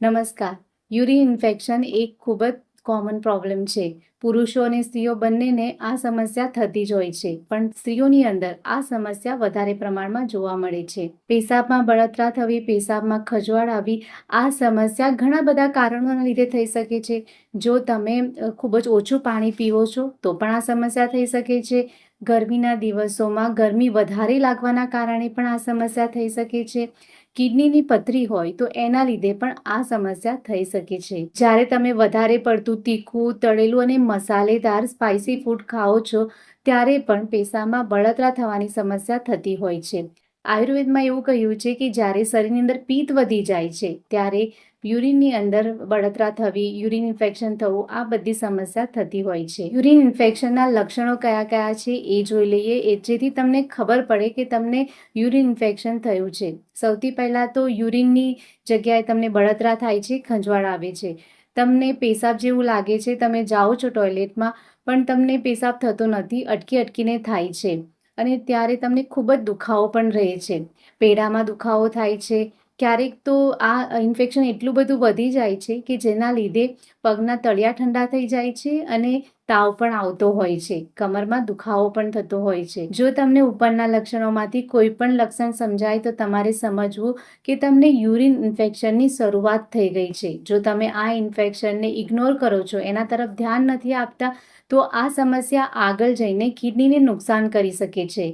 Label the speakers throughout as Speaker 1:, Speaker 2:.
Speaker 1: નમસ્કાર. યુરી ઇન્ફેક્શન એક ખૂબ જ કોમન પ્રોબ્લેમ છે. પુરુષો અને સ્ત્રીઓ બંનેને આ સમસ્યા થતી જ હોય છે, પણ સ્ત્રીઓની અંદર આ સમસ્યા વધારે પ્રમાણમાં જોવા મળે છે. પેશાબમાં બળતરા થવી, પેશાબમાં ખજવાળ આવી, આ સમસ્યા ઘણા બધા કારણોના લીધે થઈ શકે છે. જો તમે ખૂબ જ ઓછું પાણી પીવો છો, તો પણ આ સમસ્યા થઈ શકે છે. ગરમીના દિવસોમાં ગરમી વધારે લાગવાના કારણે પણ આ સમસ્યા થઈ શકે છે. કિડનીની પથરી હોય તો એના લીધે પણ આ સમસ્યા થઈ શકે છે. જ્યારે તમે વધારે પડતું તીખું, તળેલું અને મસાલેદાર સ્પાઇસી ફૂડ ખાઓ છો, ત્યારે પણ પેશામાં બળતરા થવાની સમસ્યા થતી હોય છે. આયુર્વેદમાં એવું કહ્યું છે કે જ્યારે શરીરની અંદર પિત્ત વધી જાય છે, ત્યારે યુરિનની અંદર બળતરા થવી, યુરિન ઇન્ફેક્શન થવું, આ બધી સમસ્યા થતી હોય છે. યુરિન ઇન્ફેક્શનના લક્ષણો કયા કયા છે એ જોઈ લઈએ. એ જેથી તમને ખબર પડે કે તમને યુરિન ઇન્ફેક્શન થયું છે. સૌથી પહેલાં તો યુરિનની જગ્યાએ તમને બળતરા થાય છે, ખંજવાળ આવે છે. તમને પેશાબ જેવું લાગે છે, તમે જાઓ છો ટોયલેટમાં, પણ તમને પેશાબ થતો નથી, અટકી અટકીને થાય છે. અને ત્યારે તમને ખૂબ જ દુખાવો પણ રહે છે. પેડામાં દુખાવો થાય છે ક્યારેક તો આ ઇન્ફેક્શન એટલું બધું વધી જાય છે કે જેના લીધે પગના તળિયા ઠંડા થઈ જાય છે અને તાવ પણ આવતો હોય છે. કમરમાં દુખાવો પણ થતો હોય છે. જો તમને ઉપરના લક્ષણોમાંથી કોઈ પણ લક્ષણ સમજાય તો તમારે સમજવું કે તમને યુરિન ઇન્ફેક્શનની શરૂઆત થઈ ગઈ છે. જો તમે આ ઇન્ફેક્શનને ઇગ્નોર કરો છો, એના તરફ ધ્યાન નથી આપતા, તો આ સમસ્યા આગળ જઈને કિડનીને નુકસાન કરી શકે છે.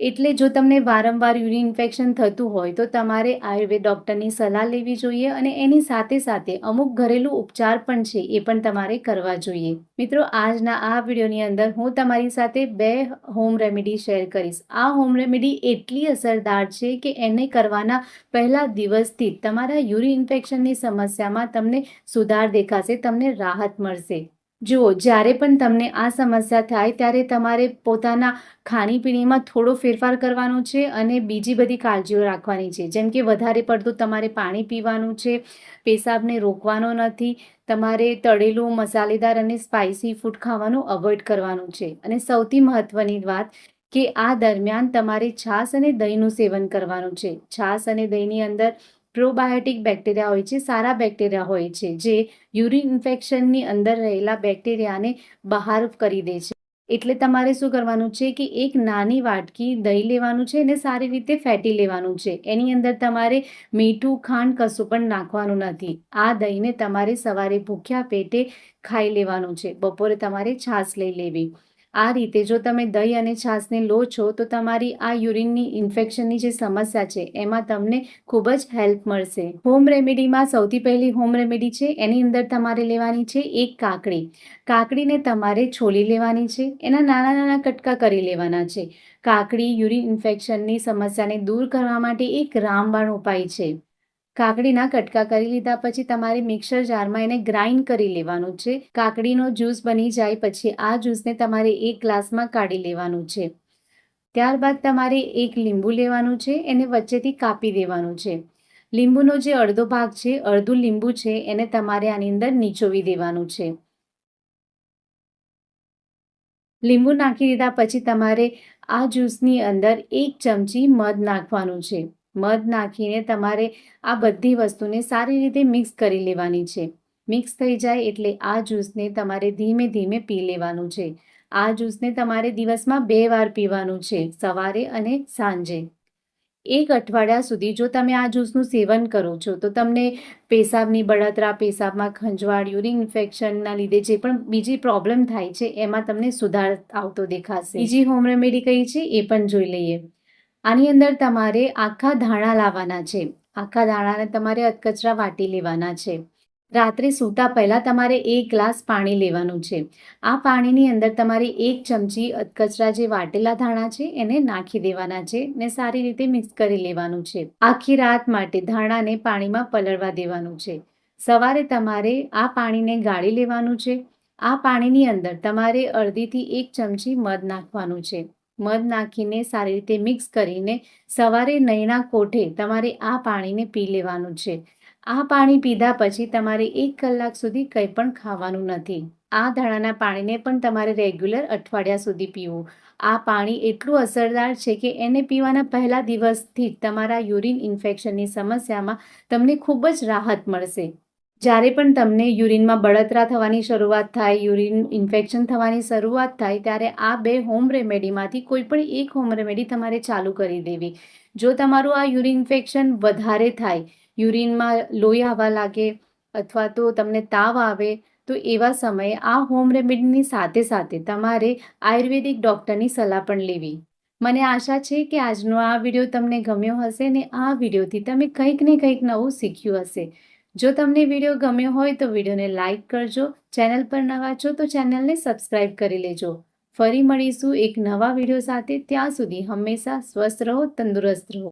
Speaker 1: એટલે જો તમને વારંવાર યુરિન ઇન્ફેક્શન થતું હોય તો તમારે આયુર્વેદ ડૉક્ટરની સલાહ લેવી જોઈએ અને એની સાથે સાથે અમુક ઘરેલું ઉપચાર પણ છે એ પણ તમારે કરવા જોઈએ. મિત્રો, આજના આ વિડીયોની અંદર હું તમારી સાથે બે હોમ રેમેડી શેર કરીશ. આ હોમ રેમેડી એટલી અસરદાર છે કે એને કરવાના પહેલા દિવસથી તમારા યુરિન ઇન્ફેક્શનની સમસ્યામાં તમને સુધાર દેખાશે, તમને રાહત મળશે. જુઓ, જ્યારે પણ તમને આ સમસ્યા થાય, ત્યારે તમારે પોતાના ખાણીપીણીમાં થોડો ફેરફાર કરવાનો છે અને બીજી બધી કાળજીઓ રાખવાની છે. જેમ કે વધારે પડતું તમારે પાણી પીવાનું છે, પેશાબને રોકવાનો નથી, તમારે તળેલું, મસાલેદાર અને સ્પાઇસી ફૂડ ખાવાનું અવોઇડ કરવાનું છે. અને સૌથી મહત્ત્વની વાત કે આ દરમિયાન તમારે છાશ અને દહીંનું સેવન કરવાનું છે. છાશ અને દહીંની અંદર પ્રોબાયોટિક બેક્ટેરિયા હોય છે, સારા બેક્ટેરિયા હોય છે, જે યુરિન ઇન્ફેક્શનની અંદર રહેલા બેક્ટેરિયાને બહાર કરી દે છે. એટલે તમારે શું કરવાનું છે કે એક નાની વાટકી દહીં લેવાનું છે અને સારી રીતે ફેટી લેવાનું છે. એની અંદર તમારે મીઠું, ખાંડ કશું પણ નાખવાનું નથી. આ દહીંને તમારે સવારે ભૂખ્યા પેટે ખાઈ લેવાનું છે. બપોરે તમારે છાશ લઈ લેવી. આ રીતે જો તમે દહીં અને છાશને લો છો, તો તમારી આ યુરિનની ઇન્ફેક્શનની જે સમસ્યા છે, એમાં તમને ખૂબ જ હેલ્પ મળશે. હોમ રેમેડીમાં સૌથી પહેલી હોમ રેમેડી છે, એની અંદર તમારે લેવાની છે એક કાકડી. કાકડીને તમારે છોલી લેવાની છે, એના નાના નાના કટકા કરી લેવાના છે. કાકડી યુરિન ઇન્ફેક્શનની સમસ્યાને દૂર કરવા માટે એક રામબાણ ઉપાય છે. કાકડીના કટકા કરી લીધા પછી તમારે મિક્સર જારમાં એને ગ્રાઇન્ડ કરી લેવાનું છે. કાકડીનો જ્યુસ બની જાય પછી આ જ્યુસને તમારે એક ગ્લાસમાં કાઢી લેવાનું છે. ત્યારબાદ તમારે એક લીંબુ લેવાનું છે, એને વચ્ચેથી કાપી દેવાનું છે. લીંબુનો જે અડધો ભાગ છે, અડધું લીંબુ છે, એને તમારે આની અંદર નીચોવી દેવાનું છે. લીંબુ નાખી દીધા પછી તમારે આ જ્યુસની અંદર એક ચમચી મધ નાખવાનું છે. મધ નાખીને તમારે આ બધી વસ્તુને સારી રીતે મિક્સ કરી લેવાની છે. મિક્સ થઈ જાય એટલે આ જ્યુસને તમારે ધીમે ધીમે પી લેવાનું છે. આ જ્યુસને તમારે દિવસમાં બે વાર પીવાનું છે, સવારે અને સાંજે. એક અઠવાડિયા સુધી જો તમે આ જ્યુસનું સેવન કરો છો, તો તમને પેશાબની બળતરા, પેશાબમાં ખંજવાળ યુરિન ઇન્ફેક્શનના લીધે જે પણ બીજી પ્રોબ્લેમ થાય છે, એમાં તમને સુધાર આવતો દેખાશે. બીજી હોમ રેમેડી કઈ છે? એ પણ જોઈ લઈએ. આની અંદર તમારે આખા ધાણા લાવવાના છે. આખા ધાણાને તમારે અધકચરા વાટી લેવાના છે. રાત્રે સૂતા પહેલાં તમારે એક ગ્લાસ પાણી લેવાનું છે. આ પાણીની અંદર તમારે એક ચમચી અધકચરા જે વાટેલા ધાણા છે એને નાખી દેવાના છે ને સારી રીતે મિક્સ કરી લેવાનું છે. આખી રાત માટે ધાણાને પાણીમાં પલળવા દેવાનું છે. સવારે તમારે આ પાણીને ગાળી લેવાનું છે. આ પાણીની અંદર તમારે અડધીથી એક ચમચી મધ નાખવાનું છે. મધ નાખીને સારી રીતે મિક્સ કરીને સવારે નૈણા કોઠે તમારે આ પાણીને પી લેવાનું છે. આ પાણી પીધા પછી તમારે એક કલાક સુધી કંઈ પણ ખાવાનું નથી. આ ધાણાના પાણીને પણ તમારે રેગ્યુલર અઠવાડિયા સુધી પીવું. આ પાણી એટલું અસરદાર છે કે એને પીવાના પહેલા દિવસથી જ તમારા યુરિન ઇન્ફેક્શનની સમસ્યામાં તમને ખૂબ જ રાહત મળશે. જ્યારે પણ તમને યુરિનમાં બળતરા થવાની શરૂઆત થાય, યુરિન ઇન્ફેક્શન થવાની શરૂઆત થાય, ત્યારે આ બે હોમ રેમેડીમાંથી કોઈ પણ એક હોમ રેમેડી તમારે ચાલુ કરી દેવી. જો તમારું આ યુરિન ઇન્ફેક્શન વધારે થાય, યુરિનમાં લોહી આવવા લાગે અથવા તો તમને તાવ આવે, તો એવા સમયે આ હોમ રેમેડીની સાથે સાથે તમારે આયુર્વેદિક ડૉક્ટરની સલાહ પણ લેવી. મને આશા છે કે આજનો આ વીડિયો તમને ગમ્યો હશે ને આ વિડીયોથી તમે કંઈક ને કંઈક નવું શીખ્યું હશે. જો તમને વીડિયો ગમ્યો હોય તો વિડીયોને લાઇક કરજો, ચેનલ પર નવા છો તો ચેનલને સબસ્ક્રાઇબ કરી લેજો. ફરી મળીશું એક નવા વીડિયો સાથે, ત્યાં સુધી હંમેશા સ્વસ્થ રહો, તંદુરસ્ત રહો.